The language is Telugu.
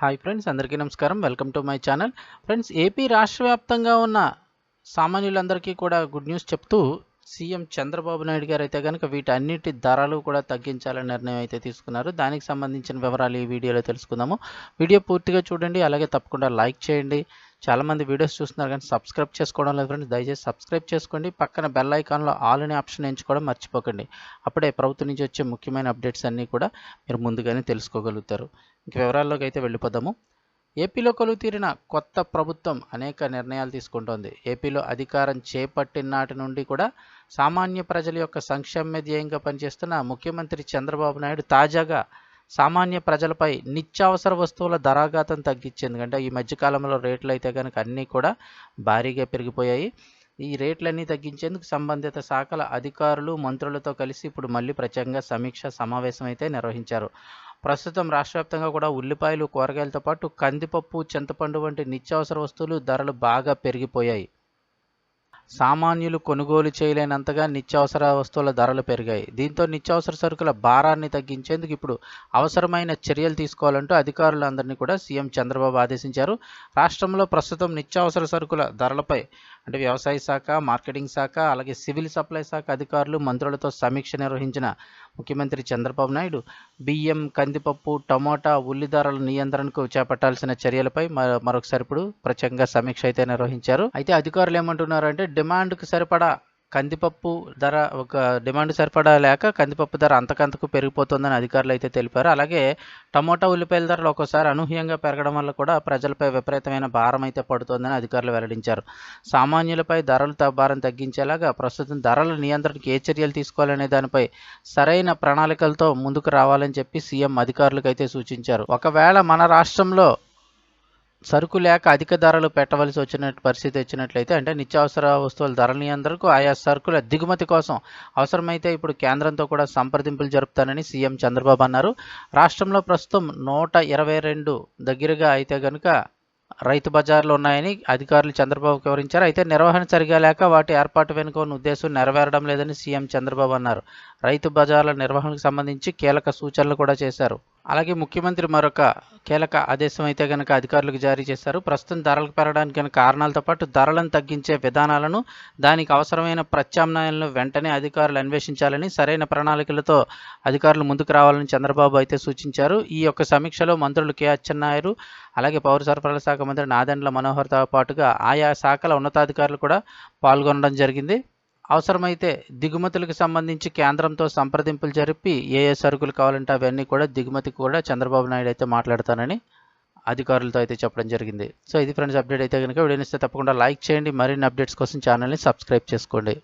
హాయ్ ఫ్రెండ్స్ అందరికీ నమస్కారం. Welcome to my channel friends AP రాష్ట్ర వ్యాప్తంగా ఉన్న సామాన్యులందరికీ కూడా గుడ్ న్యూస్ చెప్తూ సీఎం చంద్రబాబు నాయుడు గారు అయితే కనుక వీటన్నిటి ధరలు కూడా తగ్గించాలని నిర్ణయం అయితే తీసుకున్నారు. దానికి సంబంధించిన వివరాలు ఈ వీడియోలో తెలుసుకుందాము. వీడియో పూర్తిగా చూడండి అలాగే తప్పకుండా లైక్ చేయండి. చాలామంది వీడియోస్ చూస్తున్నారు కానీ సబ్స్క్రైబ్ చేసుకోవడం లేదు ఫ్రెండ్స్. దయచేసి సబ్స్క్రైబ్ చేసుకోండి. పక్కన బెల్ ఐకాన్లో ఆల్ అనే ఆప్షన్ ఎంచుకోవడం మర్చిపోకండి. అప్పుడే ప్రభుత్వం నుంచి వచ్చే ముఖ్యమైన అప్డేట్స్ అన్నీ కూడా మీరు ముందుగానే తెలుసుకోగలుగుతారు. ఇంక వివరాల్లోకి అయితే వెళ్ళిపోదాము. ఏపీలో కొలువు తీరిన కొత్త ప్రభుత్వం అనేక నిర్ణయాలు తీసుకుంటోంది. ఏపీలో అధికారం చేపట్టిన నాటి నుండి కూడా సామాన్య ప్రజల యొక్క సంక్షేమ ధ్యేయంగా పనిచేస్తున్న ముఖ్యమంత్రి చంద్రబాబు నాయుడు తాజాగా సామాన్య ప్రజలపై నిత్యావసర వస్తువుల ధరాఘాతం తగ్గించింది. అంటే ఈ మధ్యకాలంలో రేట్లు అయితే కనుక అన్నీ కూడా భారీగా పెరిగిపోయాయి. ఈ రేట్లన్నీ తగ్గించేందుకు సంబంధిత శాఖల అధికారులు మంత్రులతో కలిసి ఇప్పుడు మళ్ళీ ప్రత్యేకంగా సమీక్ష సమావేశం అయితే నిర్వహించారు. ప్రస్తుతం రాష్ట్రవ్యాప్తంగా కూడా ఉల్లిపాయలు కూరగాయలతో పాటు కందిపప్పు చింతపండు వంటి నిత్యావసర వస్తువులు ధరలు బాగా పెరిగిపోయాయి. సామాన్యులు కొనుగోలు చేయలేనంతగా నిత్యావసర వస్తువుల ధరలు పెరిగాయి. దీంతో నిత్యావసర సరుకుల భారాన్ని తగ్గించేందుకు ఇప్పుడు అవసరమైన చర్యలు తీసుకోవాలంటూ అధికారులందరినీ కూడా సీఎం చంద్రబాబు ఆదేశించారు. రాష్ట్రంలో ప్రస్తుతం నిత్యావసర సరుకుల ధరలపై అంటే వ్యవసాయ శాఖ మార్కెటింగ్ శాఖ అలాగే సివిల్ సప్లై శాఖ అధికారులు మంత్రులతో సమీక్ష నిర్వహించిన ముఖ్యమంత్రి చంద్రబాబు నాయుడు బియ్యం కందిపప్పు టమోటా ఉల్లి ధరల నియంత్రణకు చేపట్టాల్సిన చర్యలపై మరొకసారి ఇప్పుడు ప్రత్యేకంగా సమీక్ష అయితే నిర్వహించారు. అయితే అధికారులు ఏమంటున్నారంటే డిమాండ్కు సరిపడా కందిపప్పు ధర ఒక డిమాండ్ సరిపడా లేక కందిపప్పు ధర అంతకంతకు పెరిగిపోతుందని అధికారులు అయితే తెలిపారు. అలాగే టమోటా ఉల్లిపాయల ధరలు ఒక్కోసారి అనూహ్యంగా పెరగడం వల్ల కూడా ప్రజలపై విపరీతమైన భారం అయితే పడుతోందని అధికారులు వెల్లడించారు. సామాన్యులపై ధరలు భారం తగ్గించేలాగా ప్రస్తుతం ధరల నియంత్రణకు ఏ చర్యలు తీసుకోవాలనే దానిపై సరైన ప్రణాళికలతో ముందుకు రావాలని చెప్పి సీఎం అధికారులకు అయితే సూచించారు. ఒకవేళ మన రాష్ట్రంలో సరుకు లేక అధిక ధరలు పెట్టవలసి వచ్చిన పరిస్థితి వచ్చినట్లయితే అంటే నిత్యావసర వస్తువుల ధరల నియంత్రణకు ఆయా సరుకుల దిగుమతి కోసం అవసరమైతే ఇప్పుడు కేంద్రంతో కూడా సంప్రదింపులు జరుపుతానని సీఎం చంద్రబాబు అన్నారు. రాష్ట్రంలో ప్రస్తుతం నూట ఇరవై రెండు దగ్గరగా అయితే కనుక రైతు బజార్లు ఉన్నాయని అధికారులు చంద్రబాబు వివరించారు. అయితే నిర్వహణ సరిగా లేక వాటి ఏర్పాటు వెనుక ఉన్న ఉద్దేశం నెరవేరడం లేదని సీఎం చంద్రబాబు అన్నారు. రైతు బజార్ల నిర్వహణకు సంబంధించి కీలక సూచనలు కూడా చేశారు. అలాగే ముఖ్యమంత్రి మరొక కీలక ఆదేశం అయితే కనుక అధికారులకు జారీ చేశారు. ప్రస్తుతం ధరలు పెరగడానికి గల కారణాలతో పాటు ధరలను తగ్గించే విధానాలను దానికి అవసరమైన ప్రత్యామ్నాయాలను వెంటనే అధికారులు అన్వేషించాలని సరైన ప్రణాళికలతో అధికారులు ముందుకు రావాలని చంద్రబాబు అయితే సూచించారు. ఈ యొక్క సమీక్షలో మంత్రులు కె అచ్చెన్నాయుడు అలాగే పౌర సరఫరాల శాఖ మంత్రి నాదెండ్ల మనోహర్తో పాటుగా ఆయా శాఖల ఉన్నతాధికారులు కూడా పాల్గొనడం జరిగింది. అవసరమైతే దిగుమతులకు సంబంధించి కేంద్రంతో సంప్రదింపులు జరిపి ఏ ఏ సరుకులు కావాలంటే అవన్నీ కూడా దిగుమతికి కూడా చంద్రబాబు నాయుడు అయితే మాట్లాడతానని అధికారులతో అయితే చెప్పడం జరిగింది. సో ఇది ఫ్రెండ్స్ అప్డేట్ అయితే కనుక వీడియోనిస్తే తప్పకుండా లైక్ చేయండి. మరిన్ని అప్డేట్స్ కోసం ఛానల్ని సబ్స్క్రైబ్ చేసుకోండి.